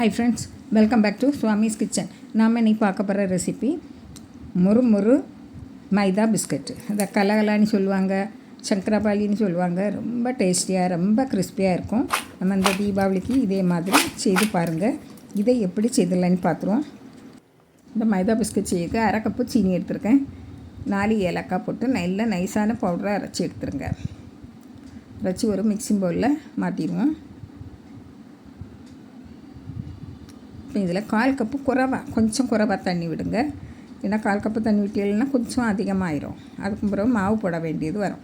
Hi friends welcome back to Swami's kitchen நாம் இன்றைக்கி பார்க்க போகிற ரெசிபி முறு முறு மைதா பிஸ்கட் இந்த கலகலான்னு சொல்லுவாங்க சங்கரபாலின்னு சொல்லுவாங்க. ரொம்ப டேஸ்டியாக ரொம்ப கிறிஸ்பியாக இருக்கும். நம்ம இந்த தீபாவளிக்கு இதே மாதிரி செய்து பாருங்கள் இதை எப்படி செய்திடலான்னு பார்த்துருவோம். இந்த மைதா பிஸ்கட் செய்யுங்க அரை கப்பு சீனி எடுத்திருக்கேன். நாலு ஏலக்காய் போட்டு நல்ல நைஸான பவுடரை அரைச்சி எடுத்துருங்க. அரைச்சி ஒரு மிக்சிங் பவுலில் மாற்றிடுவோம் இப்போ இதில் கால் கப்பு குறவா கொஞ்சம் குறைவாக தண்ணி விடுங்க. ஏன்னா கால் கப்பு தண்ணி விட்டீங்கன்னா கொஞ்சம் அதிகமாகிடும் அதுக்கு பிறகு மாவு போட வேண்டியது வரும்.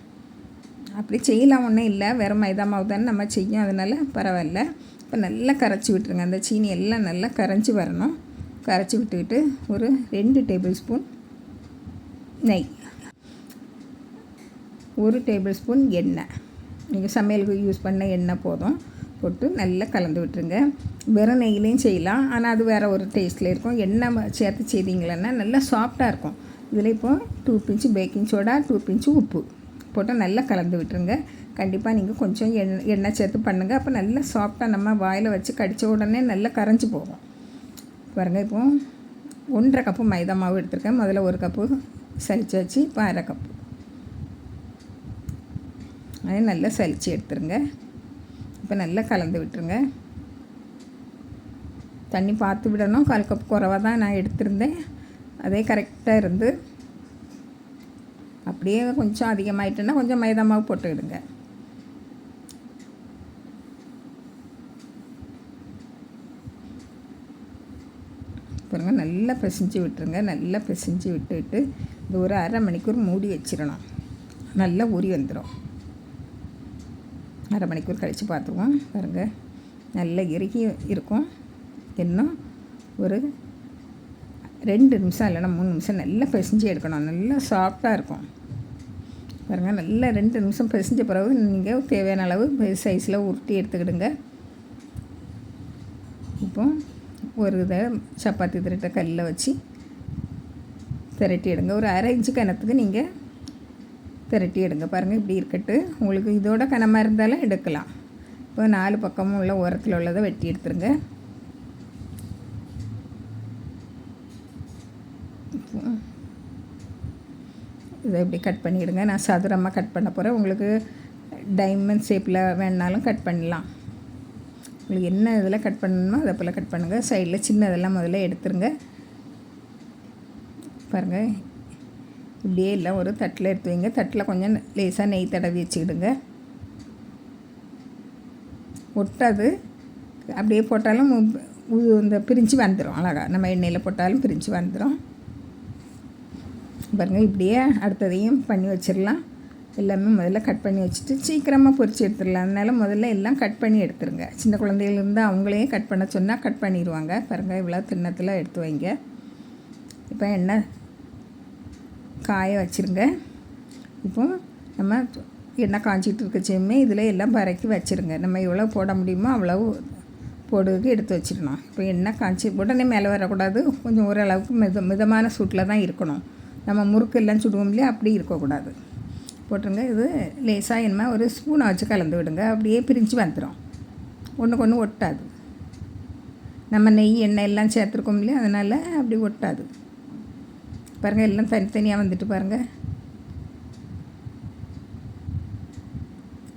அப்படி செய்யலாம் ஒன்றும் இல்லை. வெறும் மைதா மாவு தானே நம்ம செய்யும். அதனால் பரவாயில்ல. இப்போ நல்லா கரைச்சி விட்டுருங்க. அந்த சீனி எல்லாம் நல்லா கரைஞ்சி வரணும். கரைச்சி விட்டுக்கிட்டு ஒரு ரெண்டு டேபிள் ஸ்பூன் நெய். ஒரு டேபிள் ஸ்பூன் எண்ணெய். நீங்கள் சமையலுக்கு யூஸ் பண்ண எண்ணெய் போதும். போட்டு நல்லா கலந்து விட்டுருங்க. வெறும் நெய்லையும் செய்யலாம். ஆனால் அது வேறு ஒரு டேஸ்ட்டில் இருக்கும். எண்ணெய் சேர்த்து செய்தீங்களன்னா நல்லா சாஃப்டாக இருக்கும். இதில் இப்போது டூ பிஞ்சு பேக்கிங் சோடா டூ பிஞ்சு உப்பு போட்டு நல்லா கலந்து விட்டுருங்க. கண்டிப்பாக நீங்கள் கொஞ்சம் எண்ணெய் எண்ணெய் சேர்த்து பண்ணுங்கள் அப்போ நல்லா சாஃப்டாக நம்ம வாயில் வச்சு கடித்த உடனே நல்லா கரைஞ்சி போகும். பாருங்கள் இப்போ ஒன்றரை கப்பு மைதா மாவு எடுத்திருக்கேன். முதல்ல ஒரு கப்பு சலிச்சு வச்சு இப்போ அரை கப்பு அதை நல்லா சலித்து எடுத்துருங்க. இப்போ நல்லா கலந்து விட்டுருங்க. தண்ணி பார்த்து விடணும். கால் கப் குறவாக தான் நான் எடுத்திருந்தேன். அதே கரெக்டாக இருந்து அப்படியே கொஞ்சம் அதிகமாயிட்டுன்னா கொஞ்சம் மைதா மாவு போட்டுக்கிடுங்க பாருங்க நல்லா பிசைஞ்சு விட்டுருங்க. நல்லா பிசைஞ்சு விட்டுட்டு இது ஒரு அரை மணிக்கூர் மூடி வச்சிடணும். நல்லா ஊறி வந்துடும் அரை மணிக்கூர் கழித்து பார்த்துருவோம். பாருங்கள் நல்லா இறுகி இருக்கும். இன்னும் ஒரு ரெண்டு நிமிஷம் இல்லைன்னா மூணு நிமிஷம் நல்லா பிசைஞ்சு எடுக்கணும். நல்லா சாஃப்டாக இருக்கும். பாருங்கள் நல்லா ரெண்டு நிமிஷம் பிசைஞ்ச பிறகு நீங்கள் தேவையான அளவு சைஸில் உருட்டி எடுத்துக்கிடுங்க. இப்போ ஒரு இதை சப்பாத்தி திரட்ட கல்லில் வச்சு திரட்டி எடுங்க. ஒரு அரை இன்ச்சு கணத்துக்கு நீங்கள் திரட்டி எடுங்க. பாருங்கள் இப்படி இருக்கட்டு. உங்களுக்கு இதோட கனமாக இருந்தாலும் எடுக்கலாம். இப்போ நாலு பக்கமும் உள்ள உரத்தில் உள்ளதை வெட்டி எடுத்துருங்க. இதை இப்படி கட் பண்ணிவிடுங்க நான் சதுரமாக கட் பண்ண போகிறேன் உங்களுக்கு டைமண்ட் ஷேப்பில் வேணாலும் கட் பண்ணலாம். உங்களுக்கு என்ன இதில் கட் பண்ணணுமோ அதை போல் கட் பண்ணுங்கள் சைடில் சின்னதெல்லாம் முதல்ல எடுத்துருங்க. பாருங்கள் இப்படியே இல்லை ஒரு தட்டில் எடுத்து வைங்க. தட்டில் கொஞ்சம் லேசாக நெய் தடவி வச்சுக்கிடுங்க. ஒட்டாது. அப்படியே போட்டாலும் இந்த பிரிஞ்சு வந்துடும் அழகாக நம்ம எண்ணெயில் போட்டாலும் பிரிஞ்சு வந்துடும் பாருங்கள் இப்படியே அடுத்ததையும் பண்ணி வச்சிடலாம். எல்லாமே முதல்ல கட் பண்ணி வச்சுட்டு சீக்கிரமாக பொறிச்சு எடுத்துடலாம். அதனால் முதல்ல எல்லாம் கட் பண்ணி எடுத்துருங்க. சின்ன குழந்தையிலேருந்து அவங்களையும் கட் பண்ண சொன்னால் கட் பண்ணிடுவாங்க. பாருங்கள் இவ்வளோ தின்னத்தில் எடுத்து வைங்க. இப்போ எண்ணெய் காய வச்சுருங்க. இப்போ நம்ம எண்ணெய் காய்ச்சிட்டு இருக்கச்சுமே இதில் எல்லாம் பறக்கி வச்சுருங்க. நம்ம எவ்வளோ போட முடியுமோ அவ்வளவு போடுறதுக்கு எடுத்து வச்சிடணும். இப்போ எண்ணெய் காய்ச்சி உடனே மேலே வரக்கூடாது. கொஞ்சம் ஓரளவுக்கு மித மிதமான சூட்டில் தான் இருக்கணும். நம்ம முறுக்கு எல்லாம் சுடுவோம் இல்லையா? அப்படி இருக்கக்கூடாது. போட்டுருங்க. இது லேசாக என்ன ஒரு ஸ்பூனை வச்சு கலந்து விடுங்க. அப்படியே பிரிஞ்சு வந்துடும் ஒன்றுக்கு ஒன்று ஒட்டாது. நம்ம நெய் எண்ணெய் எல்லாம் சேர்த்துருக்கோம் இல்லையா? அதனால் அப்படி ஒட்டாது. பாருங்கள் எல்லாம் தனித்தனியாக வந்துட்டு பாருங்கள்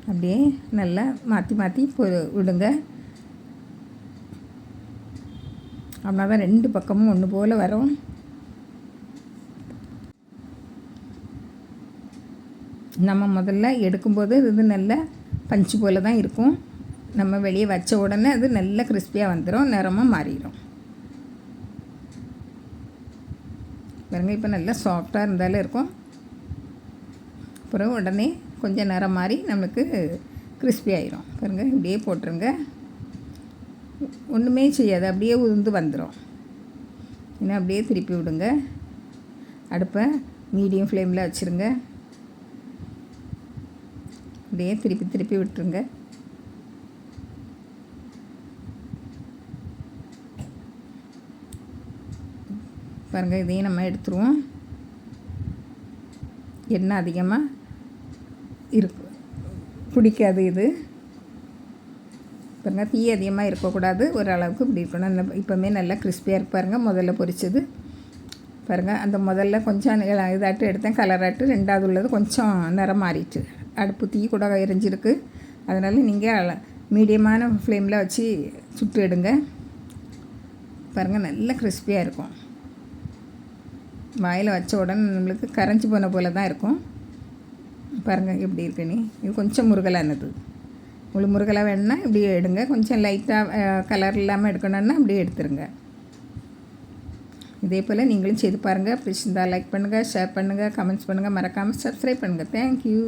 அப்படியே நல்லா மாற்றி மாற்றி பொ விடுங்க. அப்படின்னா தான் ரெண்டு பக்கமும் ஒன்று போல் வரும். நம்ம முதல்ல எடுக்கும்போது இது நல்ல பஞ்சு போல் தான் இருக்கும். நம்ம வெளியே வச்ச உடனே அது நல்ல கிறிஸ்பியாக வந்துடும் நிறமாக மாறிடும் பாருங்கள் இப்போ நல்லா சாஃப்டாக இருந்தாலும் இருக்கும். அப்புறம் உடனே கொஞ்சம் நேரம் மாறி நம்மளுக்கு கிறிஸ்பி ஆயிரும். பாருங்கள் இப்படியே போட்டுருங்க. ஒன்றுமே செய்யாது அப்படியே உதிர்ந்து வந்துடும் ஏன்னா அப்படியே திருப்பி விடுங்க. அடுப்பை மீடியம் ஃப்ளேமில் வச்சுருங்க. அப்படியே திருப்பி திருப்பி விட்டுருங்க. பாருங்கள் இதையும் நம்ம எடுத்துருவோம். எண்ணெய் அதிகமாக இருக்கு பிடிக்காது இது. பாருங்க தீ அதிகமாக இருக்கக்கூடாது. ஓரளவுக்கு இப்படி இருக்கணும். இந்த இப்போவுமே நல்லா கிறிஸ்பியாக இருப்பாருங்க முதல்ல பொரிச்சது. பாருங்கள் அந்த முதல்ல கொஞ்சம் இதாட்டு எடுத்தேன் கலராட்டு ரெண்டாவது உள்ளது கொஞ்சம் நிறம் மாறிட்டு. அடுப்பு தீ கூட எரிஞ்சிருக்கு. அதனால் நீங்கள் மீடியமான ஃப்ளேமில் வச்சு சுட்டு எடுங்க. பாருங்கள் நல்லா கிறிஸ்பியாக இருக்கும். வாயில் வச்ச உடனே நம்மளுக்கு கரைஞ்சி போன போல தான் இருக்கும். பாருங்கள் எப்படி இருக்குன்னு இது கொஞ்சம் முருகலானது. உங்களுக்கு முருகலாக வேணும்னா இப்படி எடுங்க. கொஞ்சம் லைட்டாக கலர் இல்லாமல் எடுக்கணும்னா அப்படியே எடுத்துருங்க. இதே போல் நீங்களும் செய்து பாருங்கள் பிடிச்சிருந்தா லைக் பண்ணுங்கள் ஷேர் பண்ணுங்கள் கமெண்ட்ஸ் பண்ணுங்கள் மறக்காமல் சப்ஸ்கிரைப் பண்ணுங்கள் தேங்க்யூ